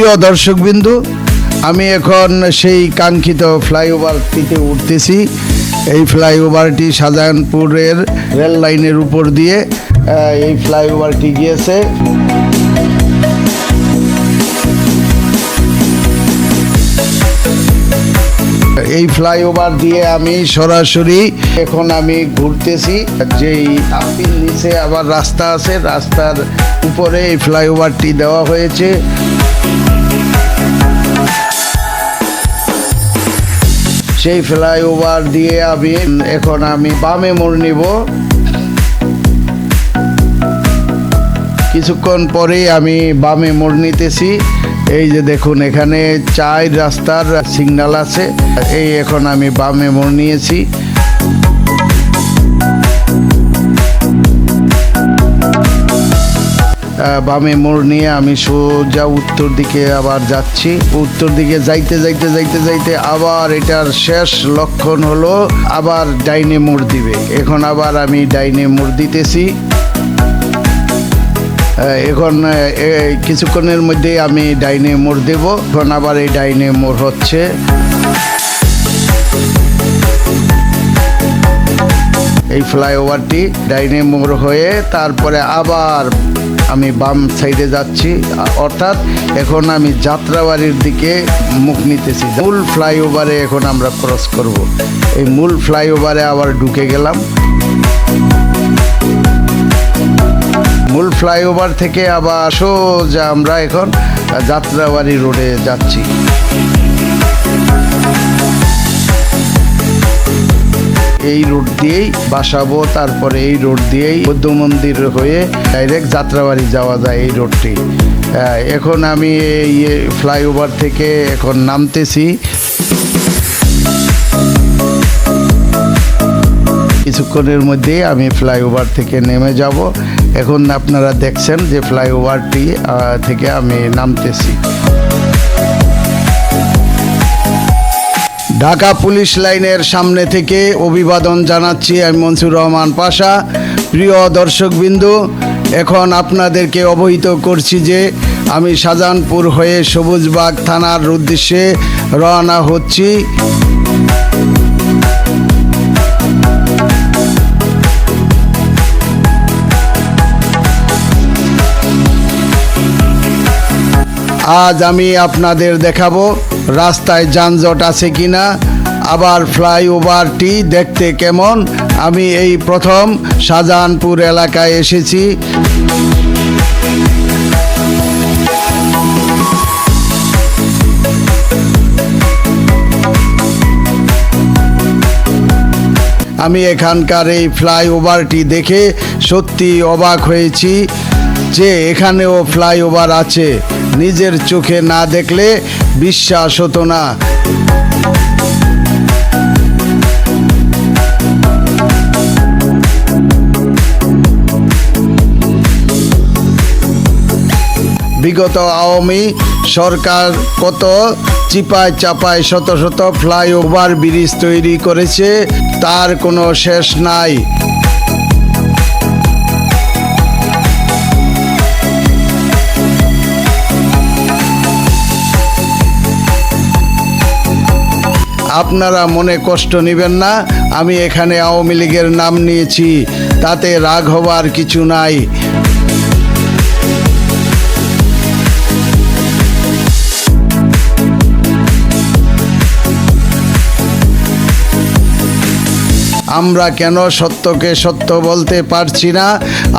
প্রিয় দর্শকবিন্দু, আমি এখন সেই কাঙ্ক্ষিত ফ্লাইওভারটিতে উঠতেছি। এই ফ্লাইওভারটি শাহজাহানপুরের রেল লাইনের উপর দিয়ে এই ফ্লাইওভারটি গিয়েছে। এই ফ্লাইওভার দিয়ে আমি সরাসরি এখন আমি ঘুরতেছি। যেই আপিল নিচে আবার রাস্তা আছে, রাস্তার উপরে এই ফ্লাইওভারটি দেওয়া হয়েছে। সেই ফ্লাইওভার দিয়ে আমি এখন আমি বামে মোড় নিব। কিছুক্ষণ পরেই আমি বামে মোড় নিতেছি। এই যে দেখুন, এখানে চার রাস্তার সিগনাল আছে। এই এখন আমি বামে মোড় নিয়েছি। বামে মোড় নিয়ে আমি সোজা উত্তর দিকে আবার যাচ্ছি। উত্তর দিকে যাইতে যাইতে যাইতে যাইতে আবার এটার শেষ লক্ষণ হলো আবার ডাইনে মোড় দিবে। এখন আবার আমি ডাইনে মোড় দিতেছি। এখন কিছুক্ষণের মধ্যে আমি ডাইনে মোড় দেব। এখন আবার এই ডাইনে মোড় হচ্ছে। এই ফ্লাইওভারটি ডাইনে মোড় হয়ে তারপরে আবার আমি বাম সাইডে যাচ্ছি। অর্থাৎ এখন আমি যাত্রাবাড়ির দিকে মুখ নিতেছি। মূল ফ্লাইওভারে এখন আমরা ক্রস করব। এই মূল ফ্লাইওভারে আবার ঢুকে গেলাম। মূল ফ্লাইওভার থেকে আবার সোজা আমরা এখন যাত্রাবাড়ি রোডে যাচ্ছি। এই রোড দিয়েই বাসাবো, তারপরে এই রোড দিয়েই বৌদ্ধ মন্দির হয়ে ডাইরেক্ট যাত্রাবাড়ি যাওয়া যায় এই রোডটি। এখন আমি এই ফ্লাইওভার থেকে এখন নামতেছি। কিছুক্ষণের মধ্যে আমি ফ্লাইওভার থেকে নেমে যাব। এখন আপনারা দেখছেন যে ফ্লাইওভারটি থেকে আমি নামতেছি। ঢাকা পুলিশ লাইনের সামনে থেকে অভিবাদন জানাচ্ছি আমি মনসুর রহমান পাশা। প্রিয় দর্শকবিন্দু, এখন আপনাদেরকে অবহিত করছি যে আমি শাহজাহানপুর হয়ে সবুজবাগ থানার উদ্দেশ্যে রওনা হচ্ছি। আজ আমি আপনাদের দেখাবো রাস্তায় যানজট আছে কি না আবার ফ্লাইওভারটি দেখতে কেমন? আমি এই প্রথম শাহজাহানপুর এলাকায় এসেছি। আমি এখানকার এই ফ্লাইওভারটি দেখে সত্যি অবাক হয়েছি যে এখানেও ফ্লাইওভার আছে। নিজের চোখে না দেখলে বিশ্বাস হতো না। বিগত আওয়ামী সরকার কত চিপায় চাপায় শত শত ফ্লাইওভার ব্রিজ তৈরি করেছে, তার কোনো শেষ নাই। আপনারা মনে কষ্ট নেবেন না, আমি এখানে আওয়ামী লীগের নাম নিয়েছি, তাতে রাগ হবার কিছু নাই। আমরা কেন সত্যকে সত্য বলতে পারছি না?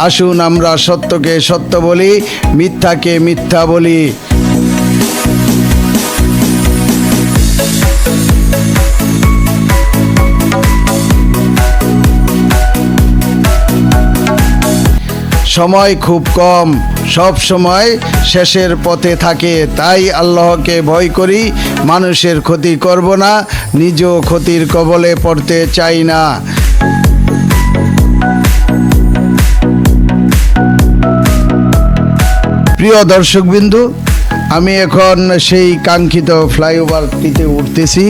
আসুন আমরা সত্যকে সত্য বলি, মিথ্যাকে মিথ্যা বলি। সময় খুব কম, সব সময় শেষের পথে থাকে। তাই আল্লাহকে ভয় করি, মানুষের ক্ষতি করব না নিজ ক্ষতির কবলে পড়তে চাই না। প্রিয় দর্শকবিন্দু, আমি এখন সেই কাঙ্ক্ষিত ফ্লাইওভারটিতে উঠতেছি।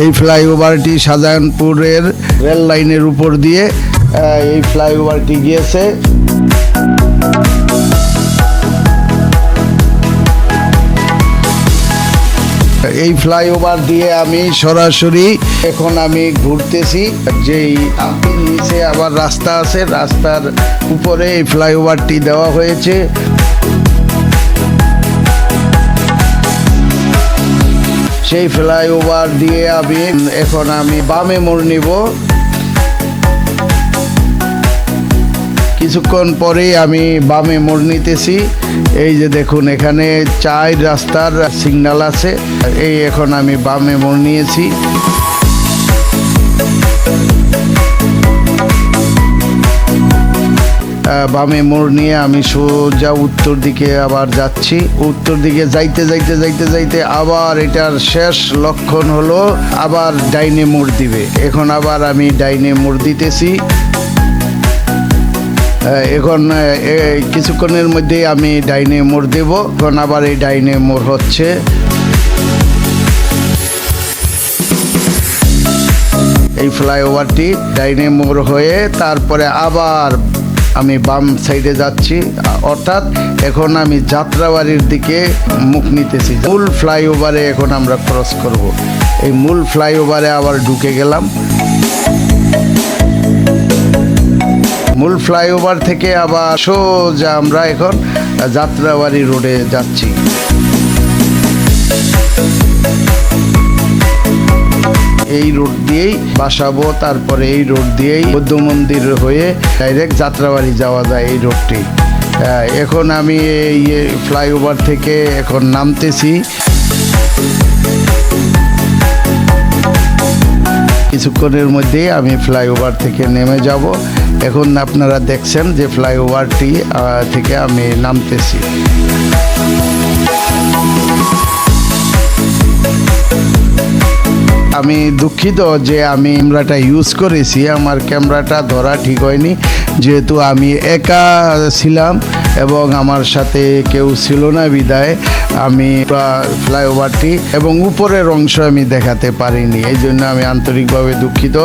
এই ফ্লাইওভারটি শাহজাহানপুরের রেল লাইনের উপর দিয়ে এই ফ্লাইওভারটি গিয়েছে। এই ফ্লাইওভার দিয়ে আমি সরাসরি এখন আমি ঘুরতেছি। যেই নিচে আবার রাস্তা আছে, রাস্তার উপরে এই ফ্লাইওভারটি দেওয়া হয়েছে। সেই ফ্লাইওভার দিয়ে আমি এখন আমি বামে মোড় নিব। কিছুক্ষণ পরেই আমি বামে মোড় নিতেছি। এই যে দেখুন, এখানে চার রাস্তার সিগন্যাল আছে। এই এখন আমি বামে মোড় নিয়েছি। বামে মোড় নিয়ে আমি সোজা উত্তর দিকে আবার যাচ্ছি। উত্তর দিকে যাইতে যাইতে যাইতে যাইতে আবার এটার শেষ লক্ষণ হলো আবার ডাইনে মোড় দিবে। এখন আবার আমি ডাইনে মোড় দিতেছি। এখন কিছুক্ষণের মধ্যেই আমি ডাইনে মোড় দেব। এখন আবার এই ডাইনে মোড় হচ্ছে। এই ফ্লাইওভারটি ডাইনে মোড় হয়ে তারপরে আবার আমি বাম সাইডে যাচ্ছি। অর্থাৎ এখন আমি যাত্রাবাড়ির দিকে মুখ নিতেছি। মূল ফ্লাইওভারে এখন আমরা ক্রস করব। এই মূল ফ্লাইওভারে আবার ঢুকে গেলাম। মূল ফ্লাইওভার থেকে আবার সোজা আমরা এখন যাত্রাবাড়ি রোডে যাচ্ছি। এই রোড দিয়েই বাসাবো, তারপরে এই রোড দিয়েই বৌদ্ধ মন্দির হয়ে ডাইরেক্ট যাত্রাবাড়ি যাওয়া যায় এই রোডটি। এখন আমি এই ফ্লাইওভার থেকে এখন নামতেছি। কিছুক্ষণের মধ্যেই আমি ফ্লাইওভার থেকে নেমে যাব। এখন আপনারা দেখছেন যে ফ্লাইওভারটি থেকে আমি নামতেছি। আমি দুঃখিত যে আমি ক্যামেরাটা ইউজ করেছি, আমার ক্যামেরাটা ধরা ঠিক হয়নি। যেহেতু আমি একা ছিলাম এবং আমার সাথে কেউ ছিল না বিদায়। আমি ফ্লাইওভারটি এবং উপরের অংশ আমি দেখাতে পারিনি, এই জন্য আমি আন্তরিকভাবে দুঃখিত।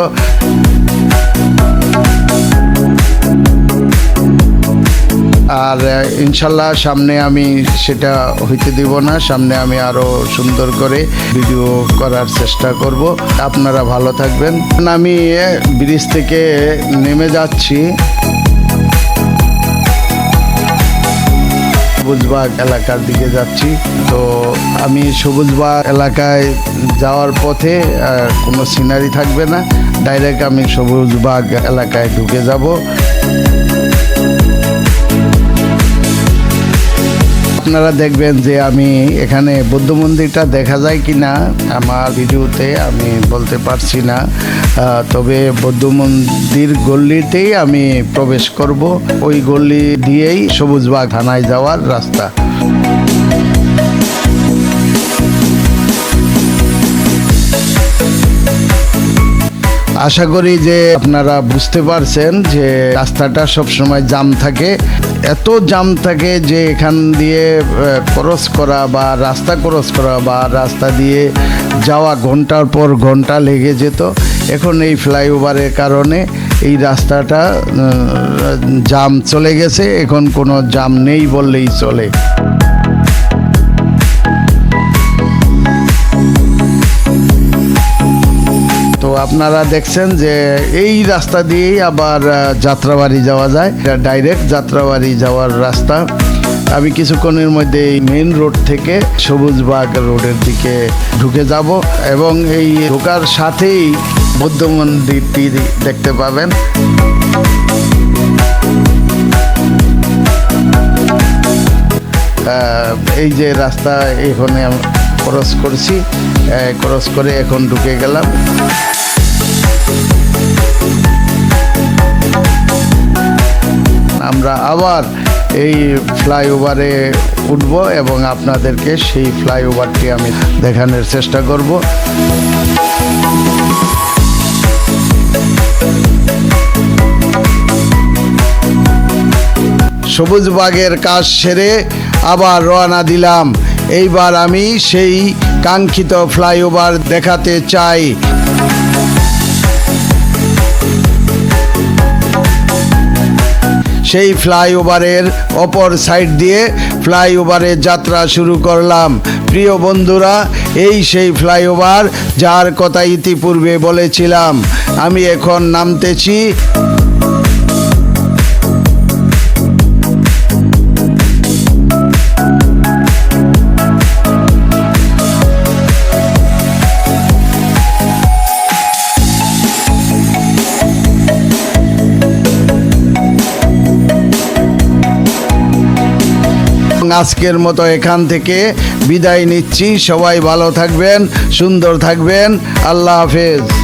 আর, ইনশাল্লাহ সামনে আমি সেটা হইতে দিব না, সামনে আমি আরও সুন্দর করে ভিডিও করার চেষ্টা করব। আপনারা ভালো থাকবেন। আমি ব্রিজ থেকে নেমে যাচ্ছি। সবুজবাগ এলাকার দিকে যাচ্ছি। তো আমি সবুজবাগ এলাকায় যাওয়ার পথে কোনো সিনারি থাকবে না। ডাইরেক্ট আমি সবুজবাগ এলাকায় ঢুকে যাব। আপনারা দেখবেন যে আমি এখানে বৌদ্ধ মন্দিরটা দেখা যায় কি না আমার ভিডিওতে আমি বলতে পারছি না। তবে বৌদ্ধ মন্দির গল্লিতেই আমি প্রবেশ করব। ওই গল্লি দিয়েই সবুজবাগ থানায় যাওয়ার রাস্তা। আশা করি যে আপনারা বুঝতে পারছেন যে রাস্তাটা সব সময় জাম থাকে। এত জাম থাকে যে এখান দিয়ে ক্রস করা বা রাস্তা ক্রস করা বা রাস্তা দিয়ে যাওয়া ঘণ্টার পর ঘণ্টা লেগে যেত। এখন এই ফ্লাইওভারের কারণে এই রাস্তাটা জাম চলে গেছে। এখন কোনো জাম নেই বললেই চলে। আপনারা দেখছেন যে এই রাস্তা দিয়েই আবার যাত্রাবাড়ি যাওয়া যায়। এটা ডাইরেক্ট যাত্রাবাড়ি যাওয়ার রাস্তা। আমি কিছুক্ষণের মধ্যে এই মেন রোড থেকে সবুজবাগ রোডের দিকে ঢুকে যাব এবং এই ঢোকার সাথেই বৌদ্ধ মন্দিরটি দেখতে পাবেন। এই যে রাস্তা এখানে ক্রস করছি ক্রস করে এখন ঢুকে গেলাম। আমরা আবার এই ফ্লাইওভারে উঠব এবং আপনাদেরকে সেই ফ্লাইওভারটি আমি দেখানোর চেষ্টা করব। সবুজ বাগের কাজ সেরে আবার রওনা দিলাম। এইবার আমি সেই কাঙ্ক্ষিত ফ্লাইওভার দেখাতে চাই। সেই ফ্লাইওভারের অপর সাইড দিয়ে ফ্লাইওভারে যাত্রা শুরু করলাম। প্রিয় বন্ধুরা, এই সেই ফ্লাইওভার যার কথা ইতিপূর্বে বলেছিলাম। আমি এখন নামতেছি আজকের মতো এখান থেকে বিদায় নিচ্ছি। সবাই ভালো থাকবেন সুন্দর থাকবেন। আল্লাহ হাফেজ।